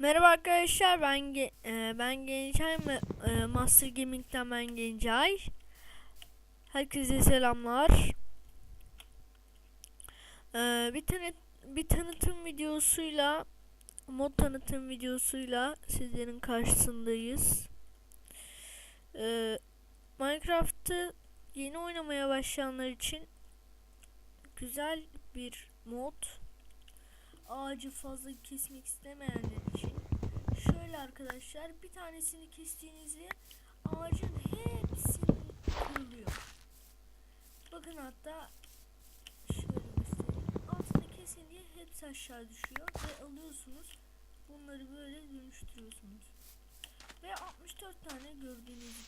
Merhaba arkadaşlar ben e, ben Gencay e, Master Gaming'den ben Gencay. Herkese selamlar. E, bir tane bir tanıtım videosuyla mod tanıtım videosuyla sizlerin karşısındayız. E, Minecraft'ı yeni oynamaya başlayanlar için güzel bir mod ağacı fazla kesmek istemeyenler için şöyle arkadaşlar bir tanesini kestiğinizde ağacın hepsini kırılıyor. Bakın hatta şöyle göstereyim. Altını kesin diye hepsi aşağı düşüyor ve alıyorsunuz. Bunları böyle dönüştürüyorsunuz. Ve 64 tane gördüğünüz